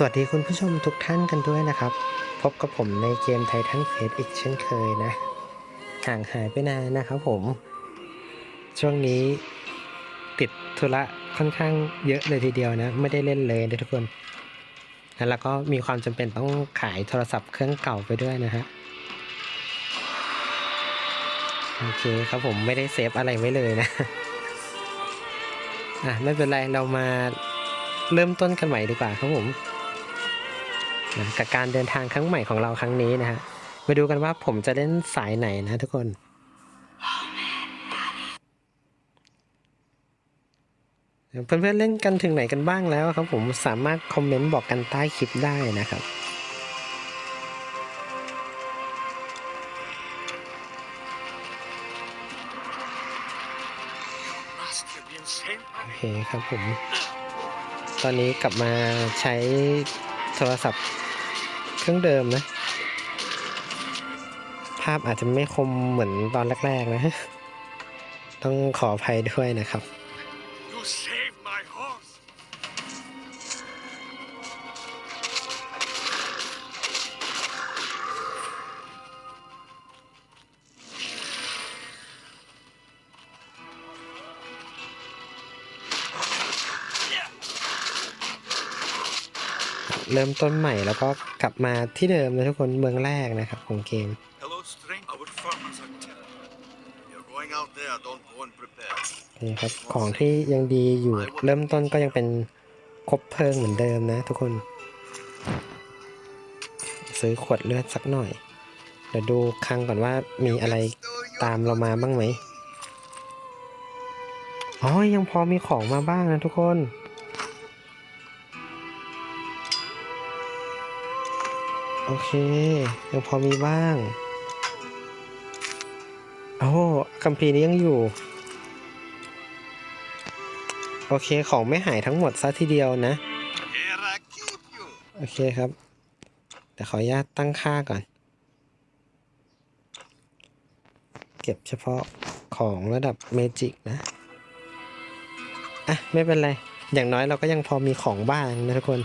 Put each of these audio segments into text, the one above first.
สวัสดีคุณผู้ชมทุกท่านกันด้วยนะครับ พบกับผมในเกมไททันเฟสอีกเช่นเคยนะ ห่างหายไปนานนะครับผม ช่วงนี้ติดธุระค่อนข้างเยอะเลยทีเดียวนะ ไม่ได้เล่นเลยนะทุกคนแล้วก็มีความจำเป็นต้องขายโทรศัพท์เครื่องเก่าไปด้วยนะฮะโอเคครับผมไม่ได้เซฟอะไรไว้เลยนะอะไม่เป็นไรเรามาเริ่มต้นกันใหม่ดีกว่าครับผม นะกับการเดินทางครั้งใหม่ของเราครั้งนี้นะฮะมาดูกันว่าผมจะเล่นสายไหนนะทุกคนเพื่อนๆเล่นกันถึงไหนกันบ้างแล้วครับผมสามารถคอมเมนต์บอกกันใต้คลิปได้นะครับโอเคครับผม ตอนนี้กลับมาใช้โทรศัพท์ รื่องเดิมนะ ภาพอาจจะไม่คมเหมือนตอนแรก ๆ นะ ต้องขออภัยด้วยนะครับ เริ่มต้นใหม่แล้วก็กลับมาที่เดิมนะทุกคนเมืองแรกนะครับของเกม Hello, stranger. Our farmers are terrible. You're going out there, don't go unprepared. นี่ครับของที่ยังดีอยู่เริ่มต้นก็ยังเป็นคบเพลิงเหมือนเดิมนะทุกคน ซื้อขวดเลือดสักหน่อย เดี๋ยวดูคลังก่อนว่ามีอะไรตามเรามาบ้างไหมอ๋อยังพอมีของมาบ้างนะทุกคน โอเค ยังพอมีบ้างโอ้คัมภีร์นี้ยังอยู่ โอเคของไม่หายทั้งหมดซะทีเดียวนะ โอเคครับ แต่ขออนุญาตตั้งค่าก่อน เก็บเฉพาะของระดับเมจิกนะ อะ ไม่เป็นไร อย่างน้อยเราก็ยังพอมีของบ้างนะทุกคน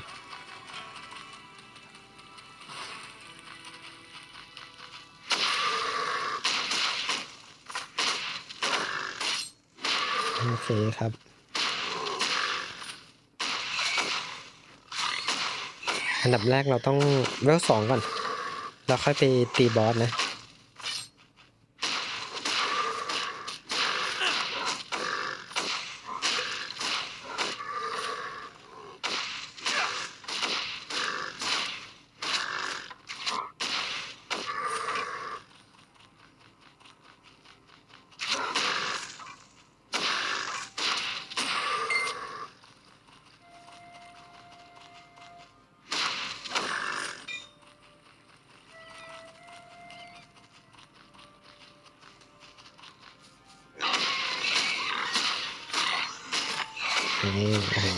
เคครับ อันดับแรกเราต้องเวลสองก่อน เราค่อยไปตีบอสนะ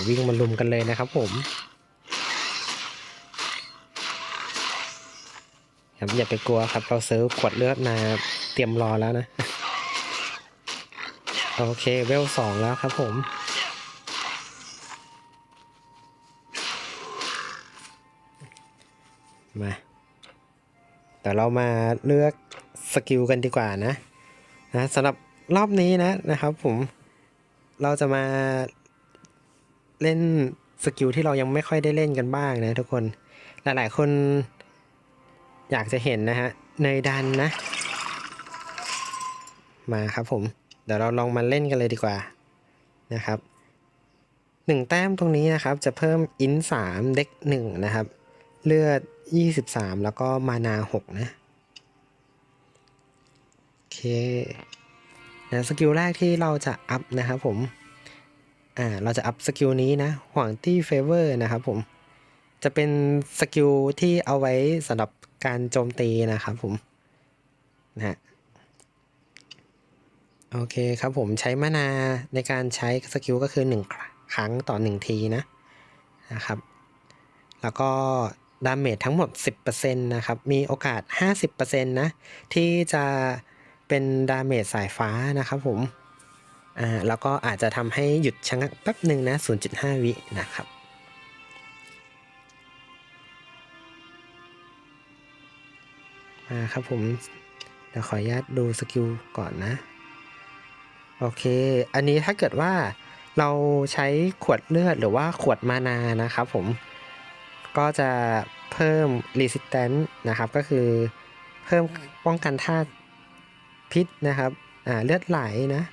วิ่งมาลุมกันเลยนะครับผมครับอย่าไปกลัวครับ เราซื้อขวดเลือดมาเตรียมรอแล้วนะ โอเคเวลสองแล้วครับผมมาแต่เรามาเลือกสกิลกันดีกว่านะนะสำหรับรอบนี้นะนะครับผมเราจะมา เล่นสกิลที่เรายังไม่ค่อยได้เล่นกันบ้างนะทุกคน หลายๆคนอยากจะเห็นนะฮะเนดันนะ มาครับผม เดี๋ยวเราลองมาเล่นกันเลยดีกว่านะครับหนึ่งแต้มตรงนี้นะครับจะเพิ่มอินสามเด็กหนึ่งนะครับ เลือด23แล้วก็มานา6นะโอเคนะสกิลแรกที่เราจะอัพนะครับผม อ่าเราจะอัพสกิลนี้นะหวังที่เฟเวอร์นะครับผมจะเป็นสกิลที่เอาไว้สำหรับการโจมตีนะครับผมนะฮะโอเคครับผมใช้มานาในการใช้สกิลก็คือ 1 ครั้งต่อ 1 ทีนะนะครับ แล้วก็ดาเมจทั้งหมด 10%นะครับ มีโอกาส 50%นะ ที่จะเป็นดาเมจสายฟ้านะครับผม อ่าแล้วก็อาจจะทำให้หยุดชะงักแป๊บหนึ่งนะ 0.5 วินะครับมาครับผมเดี๋ยวขออนุญาตดูสกิลก่อนนะ โอเค อันนี้ถ้าเกิดว่าเราใช้ขวดเลือดหรือว่าขวดมานานะครับผมก็จะเพิ่ม resistance นะครับ ก็คือเพิ่มป้องกันธาตุพิษนะครับ อ่า เลือดไหลนะ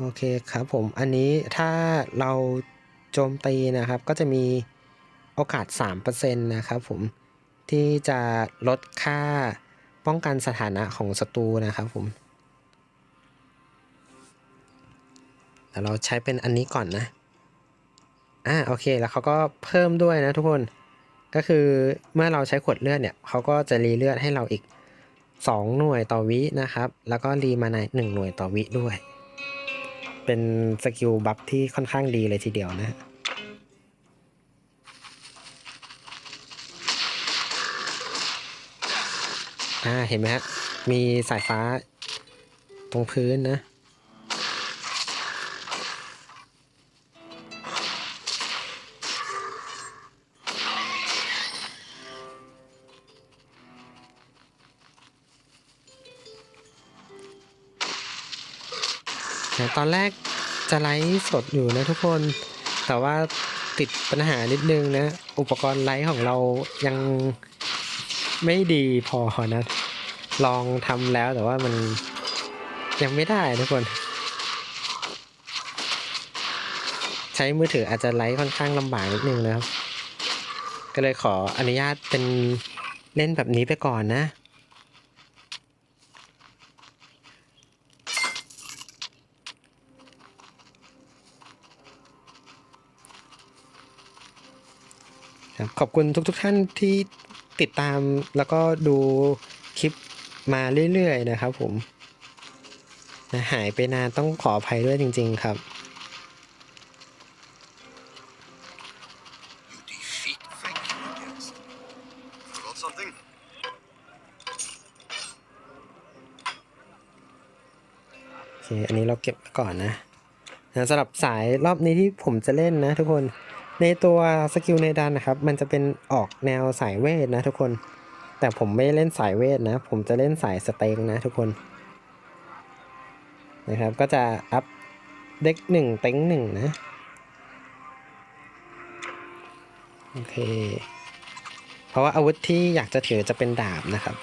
โอเคครับผม อันนี้ถ้าเราโจมตีนะครับก็จะมีโอกาส 3%นะครับผมที่จะลดค่าป้องกันสถานะของศัตรูนะครับผมเดี๋ยวเราใช้เป็นอันนี้ก่อนนะ อ่าโอเคแล้วเขาก็เพิ่มด้วยนะทุกคน ก็คือเมื่อเราใช้ขวดเลือดเนี่ยเขาก็จะรีเลือดให้เราอีก 2 หน่วยต่อวินะครับ แล้วก็รีมาใน1หน่วยต่อวิด้วย เป็นสกิลบัฟที่ค่อนข้างดีเลยทีเดียวนะอ่าเห็นไหมฮะ มีสายฟ้าตรงพื้นนะ นะตอนแรกจะไลฟ์สดอยู่นะทุกคน แต่ว่าติดปัญหานิดนึงนะ อุปกรณ์ไลฟ์ของเรายังไม่ดีพอนะ ลองทำแล้วแต่ว่ามันยังไม่ได้ทุกคน ใช้มือถืออาจจะไลฟ์ค่อนข้างลำบากนิดนึงนะครับ ก็เลยขออนุญาตเป็นเล่นแบบนี้ไปก่อนนะ ขอบคุณทุกๆทท่านที่ติดตามแล้วก็ดูคลิปมาเรื่อยๆนะครับผมนะหายไปนานต้องขออภัยด้วยจริง ๆ ครับ You defeat. Thank you, against. Forgot something? โอเคอันนี้เราเก็บไว้ก่อนนะนะสำหรับสายรอบนี้ที่ผมจะเล่นนะทุกคน ในตัวสกิลในดันนะครับ มันจะเป็นออกแนวสายเวทนะทุกคน แต่ผมไม่เล่นสายเวทนะ ผมจะเล่นสายสเต็งนะทุกคนนะครับ ก็จะอัพเด็กหนึ่งเต็งหนึ่งนะ โอเค เพราะว่าอาวุธที่อยากจะถือจะเป็นดาบนะครับ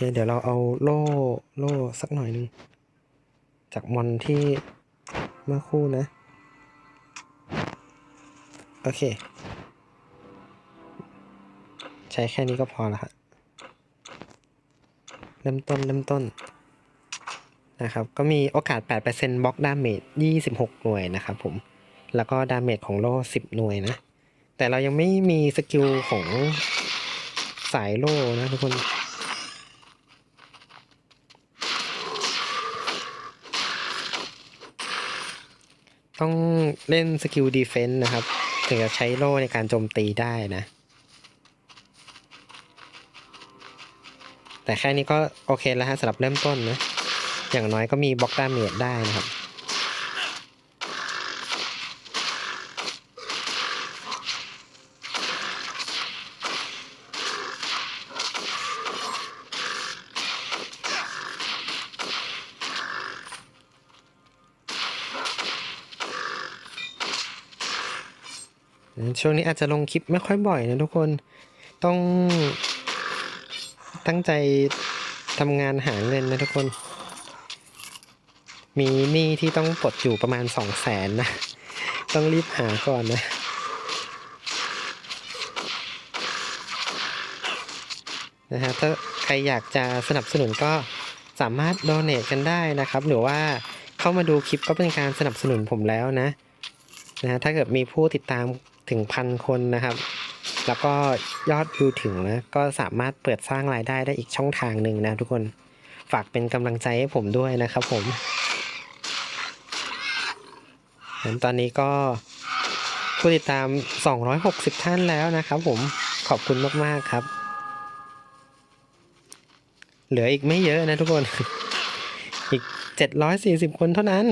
เคเดี๋ยวเราเอาโล่โล่สักหน่อยหนึง จากมอนที่เมื่อคู่นะ โอเค ใช้แค่นี้ก็พอล้วครับเริ่มต้นเริ่มต้นนะครับ ก็มีโอกาส 8%บล็อกดาเมจ 26 หน่วยนะครับผม แล้วก็ดาเมจของโล่ 10 หน่วยนะ แต่เรายังไม่มีสกิลของสายโล่นะทุกคน ต้องเล่นสกิลดีเฟนต์นะครับ ถึงจะใช้โล่ในการโจมตีได้นะ แต่แค่นี้ก็โอเคแล้วฮะสำหรับเริ่มต้นนะ อย่างน้อยก็มีบล็อกดาเมจได้นะครับ ช่วงนี้อาจจะลงคลิปไม่ค่อยบ่อยนะทุกคนต้องตั้งใจทำงานหาเงินนะทุกคน มีหนี้ที่ต้องปลดอยู่ประมาณสองแสนนะ ต้องรีบหาก่อนนะ นะฮะถ้าใครอยากจะสนับสนุนก็สามารถโดเน a กันได้นะครับ หรือว่าเข้ามาดูคลิปก็เป็นการสนับสนุนผมแล้วนะนะฮะถ้าเกิดมีผู้ติดตาม ถึงพันคนนะครับ แล้วก็ยอดวิวถึงนะก็สามารถเปิดสร้างรายได้ได้อีกช่องทางหนึ่งนะทุกคนฝากเป็นกำลังใจให้ผมด้วยนะครับผมตอนนี้ก็ผู้ติดตาม 260 ท่านแล้วนะครับผมขอบคุณมากๆครับ เหลืออีกไม่เยอะนะทุกคน อีก 740 คนเท่านั้น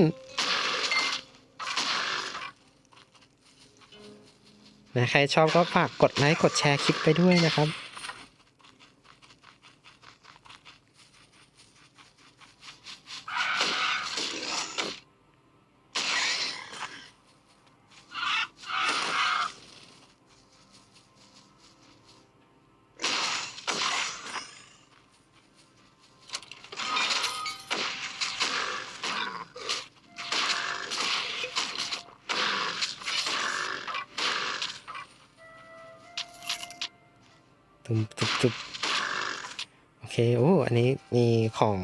นะใครชอบก็ฝากกดไลค์กดแชร์คลิปไปด้วยนะครับ ตุบตุบตุบโอเค โอ้ อันนี้มีของ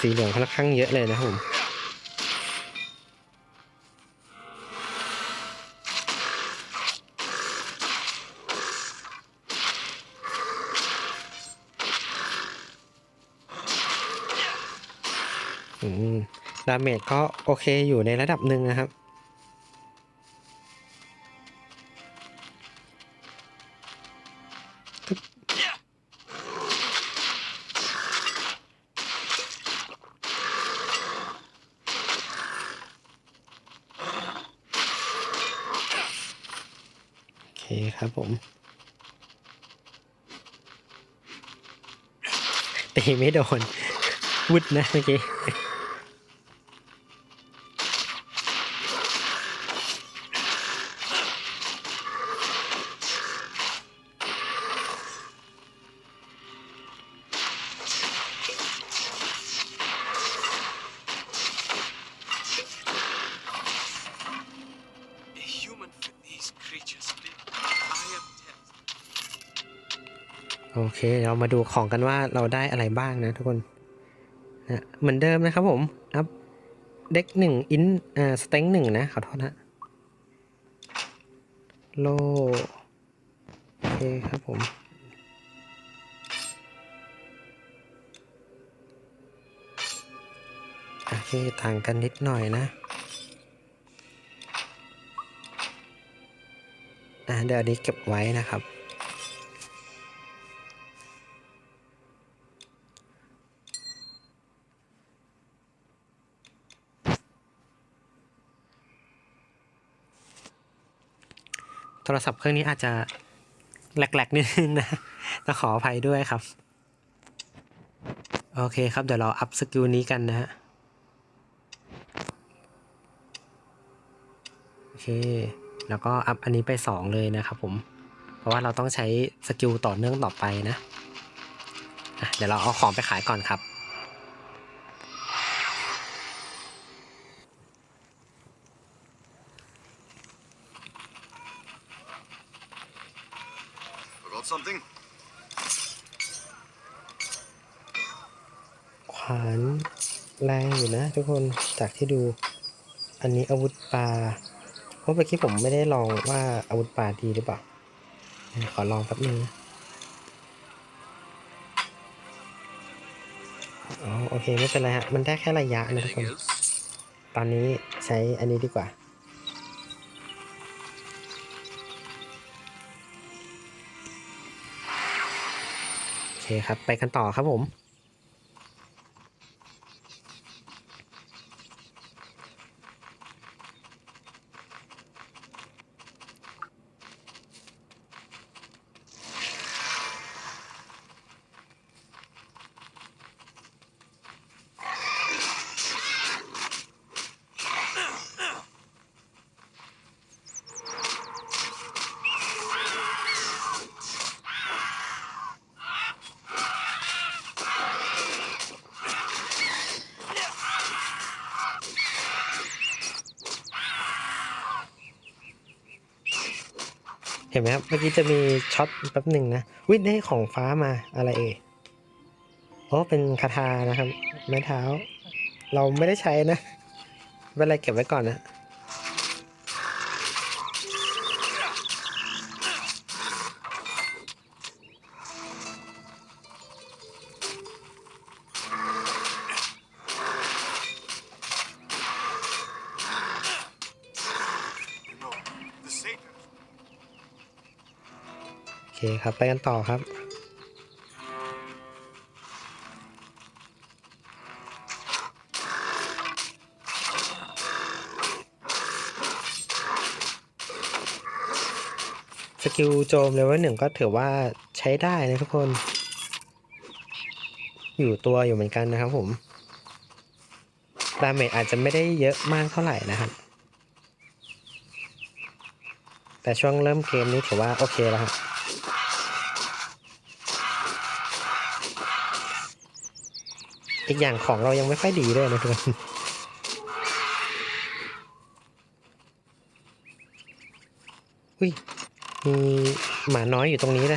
สีเหลืองค่อนข้างเยอะเลยนะครับผมดาเมจก็โอเคอยู่ในระดับหนึ่งนะครับ คครับผม ตีไม่โดนวุดนะเมื่อกี้ เคเรามาดูของกันว่าเราได้อะไรบ้างนะทุกคนนะเหมือนเดิมนะครับผมอัพเด็กหนึ่งอินอ่าสเต็งหนึ่งนะขอโทษนะโลโอเคครับผมโอเคต่างกันนิดหน่อยนะอ่าเดี๋ยวนี้เก็บไว้นะครับ โทรศัพท์เครื่องนี้อาจจะแหลกๆนิดนึงนะต้องขออภัยด้วยครับ โอเคครับ เดี๋ยวเราอัพสกิลนี้กันนะฮะ โอเค แล้วก็อัพอันนี้ไป 2 เลยนะครับผม เพราะว่าเราต้องใช้สกิลต่อเนื่องต่อไปนะะเดี๋ยวเราเอาของไปขายก่อนครับ something? ขวานแรงอยู่นะทุกคนจากที่ดูอันนี้อาวุธปลาเพราะเมื่อกี้ผมไม่ได้ลองว่าอาวุธปลาดีหรือเปล่า ขอลองแป๊บนึงนะอ๋อโอเคไม่เป็นไรฮะ มันได้แค่ระยะนะทุกคน ตอนนี้ใช้อันนี้ดีกว่า เคครับ ไปกันต่อครับผม เห็นไหมครับ เมื่อกี้จะมีช็อตแป๊บหนึ่งนะ วิได้ของฟ้ามาอะไรเอ่ยโอ้เป็นคาถานะครับ ไม้เท้า เราไม่ได้ใช้นะ เป็นไรเก็บไว้ก่อนนะ ครับ ไปกันต่อครับสกิลโจมเลเวลหนึ่งก็ถือว่าใช้ได้นะทุกคน อยู่ตัวอยู่เหมือนกันนะครับผมดาเมจอาจจะไม่ได้เยอะมากเท่าไหร่นะครับ แต่ช่วงเริ่มเกมนี้ถือว่าโอเคแล้วครับ อีกอย่างของเรายังไม่ค่อยดีด้วยนะทุกคนอุ้ยมีหมาน้อยอยู่ตรงนี้เล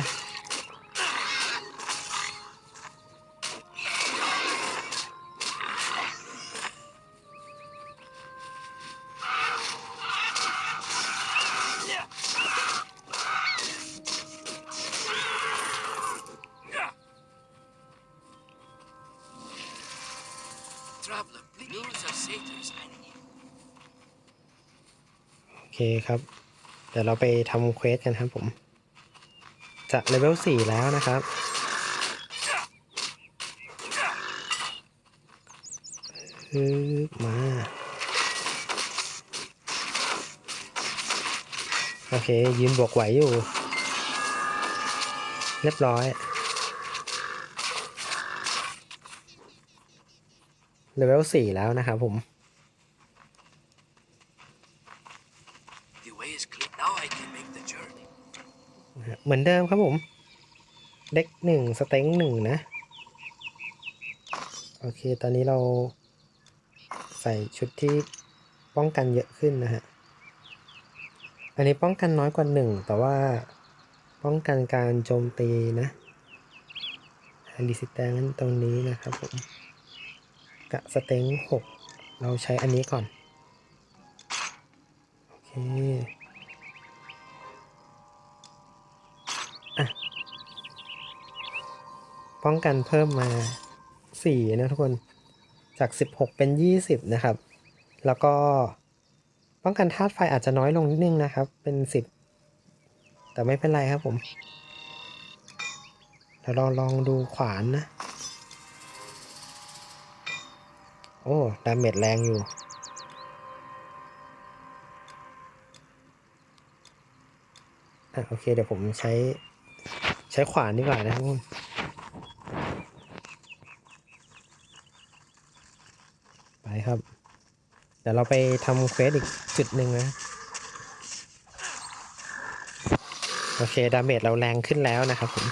ครับ เดี๋ยวเราไปทำเควสกันครับผม จะเลเวลสี่แล้วนะครับฮึบมา โอเค ยืนบวกไหวอยู่ เรียบร้อย เลเวลสี่แล้วนะครับผม มือนเดิมครับผม เด็กหนึ่งสเต็งหนึ่งนะ โอเค ตอนนี้เราใส่ชุดที่ป้องกันเยอะขึ้นนะฮะ อันนี้ป้องกันน้อยกว่าหนึ่งแต่ว่าป้องกันการโจมตีนะอันดิสิแตงตรงนี้นะครับผมกะสเต็งหกเราใช้อันนี้ก่อน โอเค ป้องกันเพิ่มมา 4 นะทุกคน จาก 16 เป็น 20 นะครับ แล้วก็ป้องกันธาตุไฟอาจจะน้อยลงนิดนึงนะครับ เป็น 10 แต่ไม่เป็นไรครับผมเดี๋ยวเราลองดูขวานนะ โอ้ ดาเมจแรงอยู่ อะ โอเค เดี๋ยวผมใช้ ใช้ขวานดีกว่านะครับผมไปครับ เดี๋ยวเราไปทำเฟสอีกจุดหนึ่งนะ โอเค ดาเมจเราแรงขึ้นแล้วนะครับผม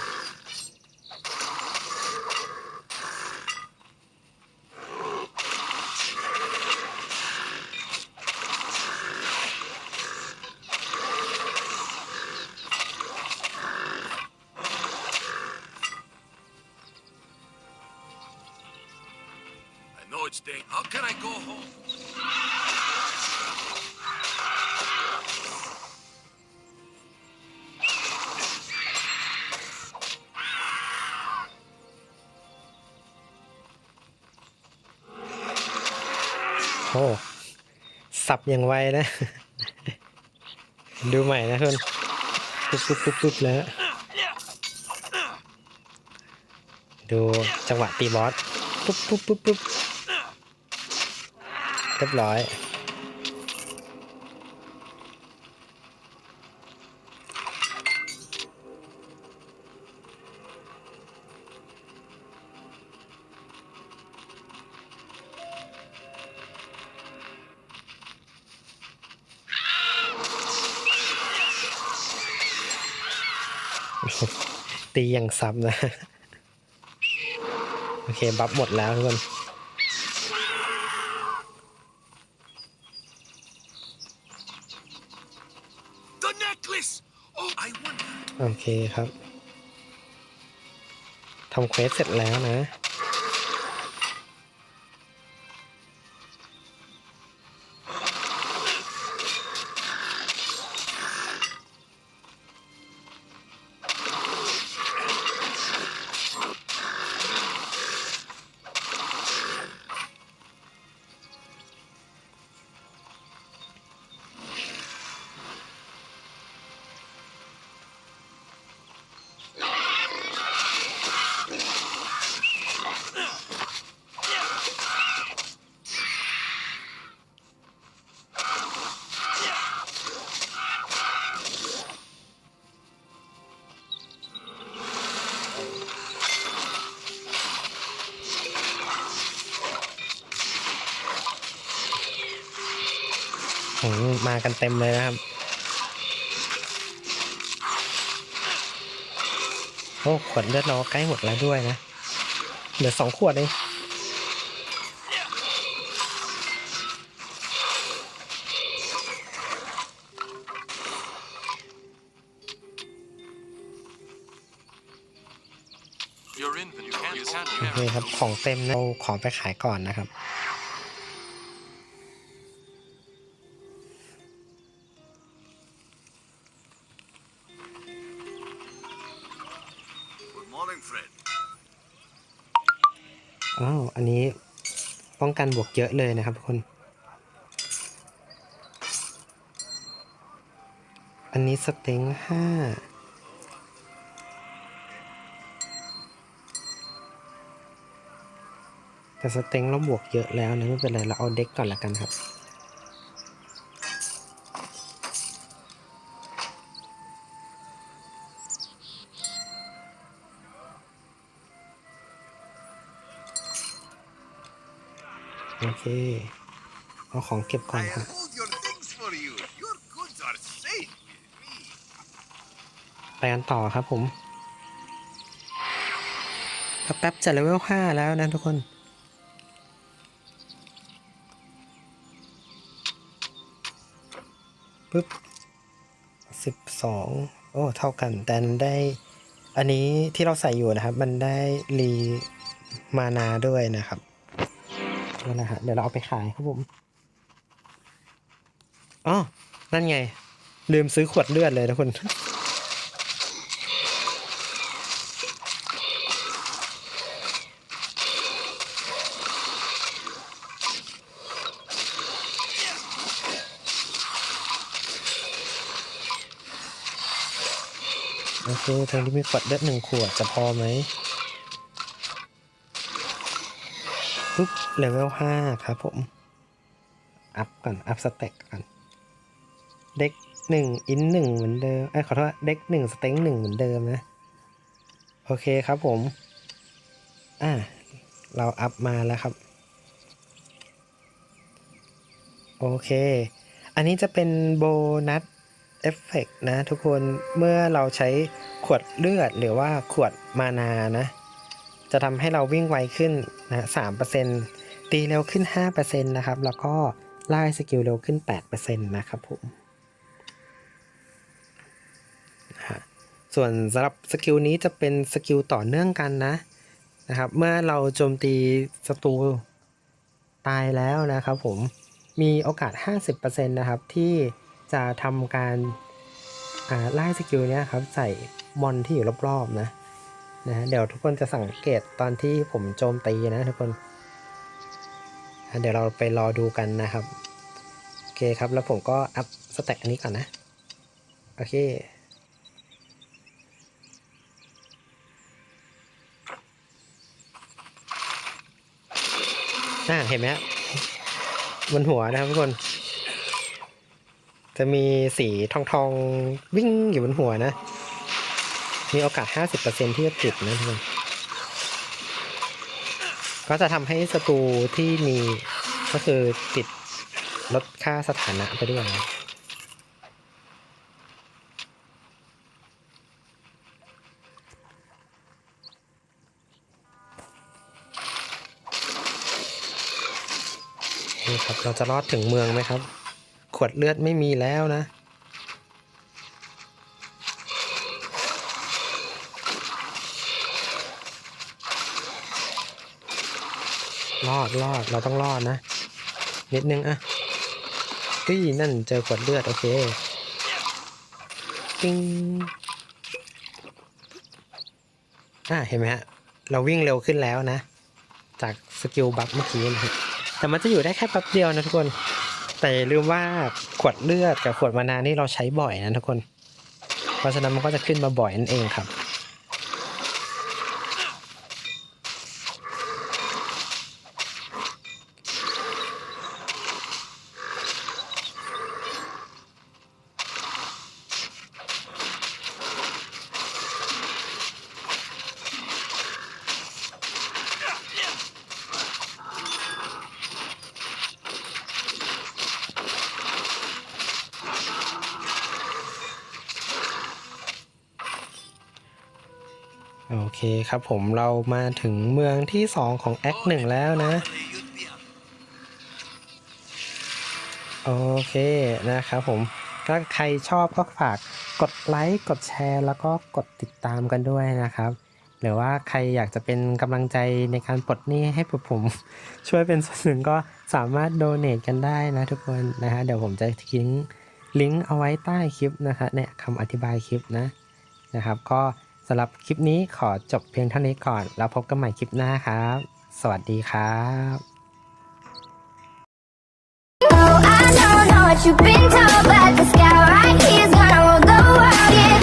อ้สับอย่างไวนะ ดูใหม่นะเพื่อนปุ๊บปุ๊บปุ๊บปุ๊บแล้วดูจังหวะตีบอสปุ๊บปุ๊บปุ๊บปุ๊บเรียบร้อย ตีอย่างซ้ำนะ โอเค บัฟหมดแล้วทุกคน The necklace! Oh, I wonder. โอเคครับทำเควสเสร็จแล้วนะ มากันเต็มเลยนะครับ โอ้ขวดเลือดเราใกล้หมดแล้วด้วยนะ เหลือสองขวดเอง You're in the you can't, you can't โอเคครับของเต็มนะเราขอไปขายก่อนนะครับ กันบวกเยอะเลยนะครับทุกคน อันนี้สเต็งห้าแต่สเต็งเราบวกเยอะแล้วนะไม่เป็นไรเราเอาเด็กก่อนละกันครับ เค เอาของเก็บก่อน I ครับ have all your things for you. Your goods are safe with me. ไปกันต่อครับผมแป๊บๆจะเลเวลห้าแล้วนะทุกคน ปึ๊บสิบสองโอ้ เท่ากัน แต่มันได้ อันนี้ที่เราใส่อยู่นะครับ มันได้รีมานาด้วยนะครับ นั่นะฮะเดี๋ยวเราเอาไปขายครับผมอ๋อนั่นไง ลืมซื้อขวดเลือดเลยทุกคนโอเคทางที่มีขวดเลือดหนึ่งขวดจะพอไหม ปุ๊บเลเวลห้าครับผม อัพก่อน อัพสเต็กก่อน เด็กหนึ่งอินหนึ่งเหมือนเดิมเอ้ขอโทษเด็กหนึ่งสเต็งหนึ่งเหมือนเดิมนะ โอเคครับผม อ่า เราอัพมาแล้วครับ โอเค อันนี้จะเป็นโบนัสเอฟเฟกนะทุกคนเมื่อเราใช้ขวดเลือดหรือว่าขวดมานานะ จะทำให้เราวิ่งไวขึ้นนะสามเปอร์เซ็นตีเร็วขึ้นห้าเปอร์เซ็นต์นะครับ แล้วก็ไล่สกิลเร็วขึ้นแปดเปอร์เซ็นต์นะครับผมส่วนสำหรับสกิลนี้จะเป็นสกิลต่อเนื่องกันนะนะครับ เมื่อเราโจมตีศัตรูตายแล้วนะครับผมมีโอกาส 50%นะครับที่จะทำการไล่สกิลนี้ครับใส่มอนที่อยู่รอบๆนะ นะฮะเดี๋ยวทุกคนจะสังเกตตอนที่ผมโจมตีนะทุกคนเดี๋ยวเราไปรอดูกันนะครับ โอเคครับแล้วผมก็อัพสแต็กอันนี้ก่อนนะ โอเคอ่าเห็นไหมบนหัวนะครับทุกคน จะมีสีทองทองๆวิ่งอยู่บนหัวนะ มีโอกาส 50%ที่จะติดนะทุกคนก็จะทำให้ศัตรูที่มีก็คือติดลดค่าสถานะไปด้วยนะนี่ครับเราจะรอดถึงเมืองไหมครับ ขวดเลือดไม่มีแล้วนะ รอดรอดเราต้องรอดนะ นิดนึงอะพี่นั่นเจอขวดเลือด โอเคปิ้งอ่าเห็นไหมฮะ เราวิ่งเร็วขึ้นแล้วนะ จากสกิลบัฟเมื่อกี้นะ แต่มันจะอยู่ได้แค่แป๊บเดียวนะทุกคน แต่ลืมว่าขวดเลือดกับขวดมานานี่เราใช้บ่อยนะทุกคน เพราะฉะนั้นมันก็จะขึ้นมาบ่อยนั่นเองครับ โอเคครับผมเรามาถึงเมืองที่ 2 ของแอคหนึ่งแล้วนะ โอเคนะครับผมถ้าใครชอบก็ฝากกดไลค์ กดแชร์ แล้วก็กดติดตามกันด้วยนะครับ หรือว่าใครอยากจะเป็นกำลังใจในการปลดหนี้ให้ผม ช่วยเป็นส่วนหนึ่งก็สามารถโดเน a กันได้นะทุกคนนะฮะเดี๋ยวผมจะทิ้งลิงก์เอาไว้ใต้คลิปนะคะเนี่ยคำอธิบายคลิปนะนะครับ ก็ สำหรับคลิปนี้ขอจบเพียงเท่านี้ก่อน แล้วพบกันใหม่คลิปหน้าครับ สวัสดีครับ You been told, but the sky right here's gonna roll the world, yeah.